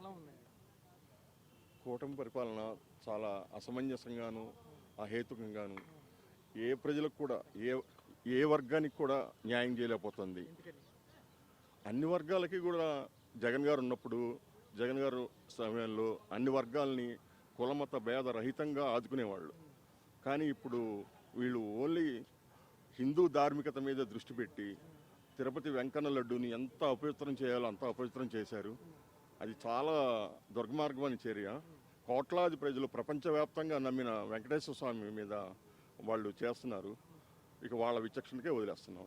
ఎలా ఉందండి కూటమి పరిపాలన చాలా అసమంజసంగాను అహేతుకంగాను ఏ ప్రజలకు కూడా ఏ ఏ వర్గానికి కూడా న్యాయం చేయలేకపోతుంది. అన్ని వర్గాలకి కూడా జగన్ గారు ఉన్నప్పుడు జగన్ గారు సమయంలో అన్ని వర్గాల్ని కులమత భేద రహితంగా ఆదుకునేవాళ్ళు. కానీ ఇప్పుడు వీళ్ళు ఓన్లీ హిందూ ధార్మికత మీద దృష్టి పెట్టి తిరుపతి వెంకన్న లడ్డూని ఎంత అపవిత్రం చేయాలో అంత అపవిత్రం చేశారు. అది చాలా దుర్మార్గమైన చర్య కోట్లాది ప్రజలు ప్రపంచవ్యాప్తంగా నమ్మిన వెంకటేశ్వర స్వామి మీద వాళ్ళు చేస్తున్నారు. ఇక వాళ్ళ విచక్షణకే వదిలేస్తున్నాం.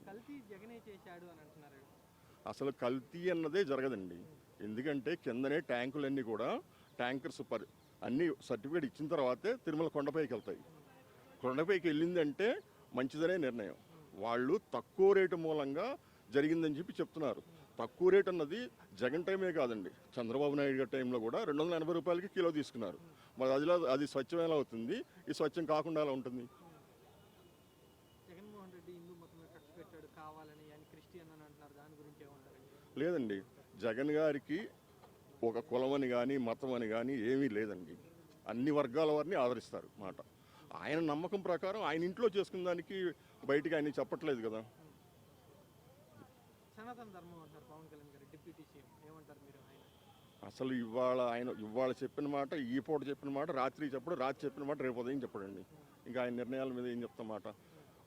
అసలు కల్తీ అన్నదే జరగదండి. ఎందుకంటే కిందనే ట్యాంకులన్నీ కూడా ట్యాంకర్స్ పరి అన్ని సర్టిఫికేట్ ఇచ్చిన తర్వాతే తిరుమల కొండపైకి వెళ్తాయి. కొండపైకి వెళ్ళిందంటే మంచిదనే నిర్ణయం. వాళ్ళు తక్కువ రేటు మూలంగా జరిగిందని చెప్పి చెప్తున్నారు. తక్కువ రేట్ అన్నది జగన్ టైమే కాదండి. చంద్రబాబు నాయుడు గారి టైంలో కూడా రెండు వందల ఎనభై రూపాయలకి కిలో తీసుకున్నారు. మరి అదిలో అది స్వచ్ఛం ఎలా అవుతుంది? ఈ స్వచ్ఛం కాకుండా ఎలా ఉంటుంది? లేదండి. జగన్ గారికి ఒక కులం అని కానీ మతం అని కానీ ఏమీ లేదండి. అన్ని వర్గాల వారిని ఆదరిస్తారు మాట. ఆయన నమ్మకం ప్రకారం ఆయన ఇంట్లో చేసుకున్న దానికి బయటికి ఆయన చెప్పట్లేదు కదా. సనాతన ధర్మం అంటారు పవన్ కళ్యాణ్ గారు డిప్యూటీ సీఎం. ఏమంటారు మీరు ఆయన? అసలు ఇవాళ ఆయన ఇవాళ చెప్పిన మాట ఈ పూట చెప్పిన మాట రాత్రి చెప్పడు రాత్రి చెప్పిన మాట రేపు ఉదయం చెప్పడండి. ఇంకా ఆయన నిర్ణయాల మీద ఏం చెప్తాం మాట?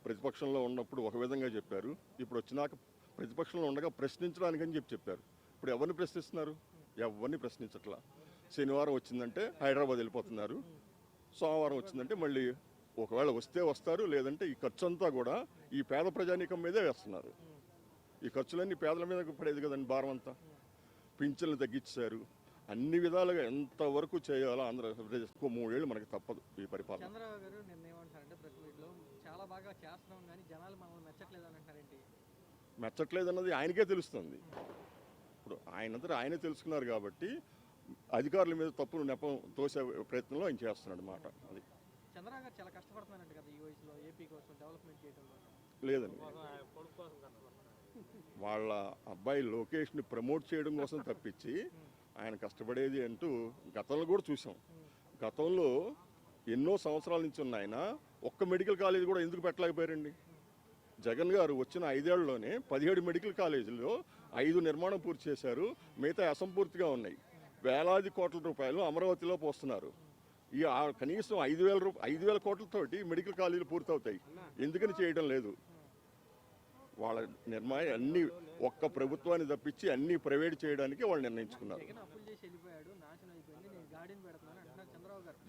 ప్రతిపక్షంలో ఉన్నప్పుడు ఒక విధంగా చెప్పారు. ఇప్పుడు వచ్చినాక ప్రతిపక్షంలో ఉండగా ప్రశ్నించడానికని చెప్పి చెప్పారు. ఇప్పుడు ఎవరిని ప్రశ్నిస్తున్నారు? ఎవరిని ప్రశ్నించట్లా? శనివారం వచ్చిందంటే హైదరాబాద్ వెళ్ళిపోతున్నారు. సోమవారం వచ్చిందంటే మళ్ళీ ఒకవేళ వస్తే వస్తారు లేదంటే ఈ ఖర్చు అంతా కూడా ఈ పేద ప్రజానీకం మీదే వేస్తున్నారు. ఈ ఖర్చులన్నీ పేదల మీద పడేది కదండి భారం అంతా. పింఛన్లు తగ్గించారు అన్ని విధాలుగా ఎంతవరకు చేయాలో ఆంధ్రప్రదేశ్ మూడేళ్ళు మనకి తప్పదు ఈ పరిపాలన. చంద్రబాబు గారు నిన్న ఏమంటారంటే ప్రెస్ మీట్లో చాలా బాగా చేస్తున్నాం కానీ జనాలు మనల్ని మెచ్చట్లేదు అని అంటారేంటి మెచ్చట్లేదు అన్నది ఆయనకే తెలుస్తుంది. ఇప్పుడు ఆయనంతటా ఆయనే తెలుసుకున్నారు కాబట్టి అధికారుల మీద తప్పును నెపం తోసే ప్రయత్నంలో ఆయన చేస్తున్నాడు అన్నమాట అది. చంద్రబాబు గారు చాలా కష్టపడుతున్నారంట కదా ఈ వయసులో ఏపీ కోసం డెవలప్మెంట్ చేయడం లేదండి. వాళ్ళ అబ్బాయి లోకేష్ని ప్రమోట్ చేయడం కోసం తప్పించి ఆయన కష్టపడేది అంటూ గతంలో కూడా చూసాం. గతంలో ఎన్నో సంవత్సరాల నుంచి ఉన్న ఆయన ఒక్క మెడికల్ కాలేజ్ కూడా ఎందుకు పెట్టలేకపోయారండి? జగన్ గారు వచ్చిన ఐదేళ్ళలోనే పదిహేడు మెడికల్ కాలేజీలో ఐదు నిర్మాణం పూర్తి చేశారు మిగతా అసంపూర్తిగా ఉన్నాయి. వేలాది కోట్ల రూపాయలు అమరావతిలో పోస్తున్నారు. ఈ కనీసం ఐదు వేల రూపాయ ఐదు వేల కోట్లతోటి మెడికల్ కాలేజీలు పూర్తవుతాయి. ఎందుకని చేయడం లేదు? వాళ్ళ నిర్మాయం అన్ని ఒక్క ప్రభుత్వాన్ని తప్పించి అన్ని ప్రైవేట్ చేయడానికి వాళ్ళు నిర్ణయించుకున్నారు.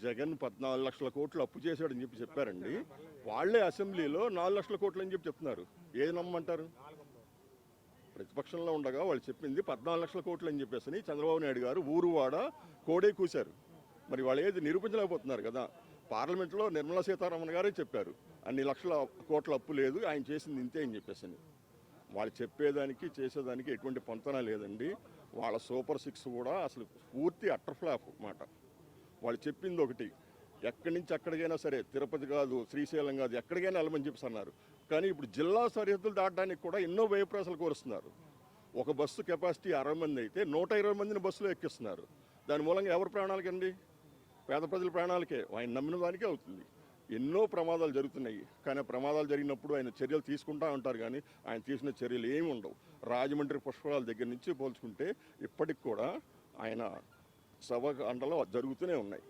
జగన్ పద్నాలుగు లక్షల కోట్లు అప్పు చేశాడని చెప్పి చెప్పారండి. వాళ్ళే అసెంబ్లీలో నాలుగు లక్షల కోట్లు అని చెప్పి చెప్తున్నారు. ఏది నమ్మంటారు? ప్రతిపక్షంలో ఉండగా వాళ్ళు చెప్పింది పద్నాలుగు లక్షల కోట్లు అని చెప్పేసి చంద్రబాబు నాయుడు గారు ఊరువాడ కోడే కూశారు. మరి వాళ్ళు ఏది నిరూపించలేకపోతున్నారు కదా. పార్లమెంట్లో నిర్మలా సీతారామన్ గారే చెప్పారు. అన్ని లక్షల కోట్ల అప్పు లేదు ఆయన చేసింది ఇంతే అని చెప్పేసి వాళ్ళు చెప్పేదానికి చేసేదానికి ఎటువంటి పొంతన లేదండి. వాళ్ళ సూపర్ సిక్స్ కూడా అసలు పూర్తి అట్టర్ఫ్లాప్ మాట వాళ్ళు చెప్పింది ఒకటి ఎక్కడి నుంచి ఎక్కడికైనా సరే తిరుపతి కాదు శ్రీశైలం కాదు ఎక్కడికైనా వెళ్ళమని చెప్పేసి అన్నారు. కానీ ఇప్పుడు జిల్లా సరిహద్దులు దాటడానికి కూడా ఎన్నో వ్యయప్రాసాలు కోరుస్తున్నారు. ఒక బస్సు కెపాసిటీ అరవై మంది అయితే నూట ఇరవై మందిని బస్సులో ఎక్కిస్తున్నారు. దాని మూలంగా ఎవరి ప్రాణాలకండి? పేద ప్రజల ప్రాణాలకే ఆయన నమ్మిన దానికే అవుతుంది. ఎన్నో ప్రమాదాలు జరుగుతున్నాయి. కానీ ప్రమాదాలు జరిగినప్పుడు ఆయన చర్యలు తీసుకుంటా ఉంటారు కానీ ఆయన తీసిన చర్యలు ఏమి ఉండవు. రాజమండ్రి పుష్పరాల దగ్గర నుంచి పోల్చుకుంటే ఇప్పటికి కూడా ఆయన సభ అండలో జరుగుతూనే ఉన్నాయి.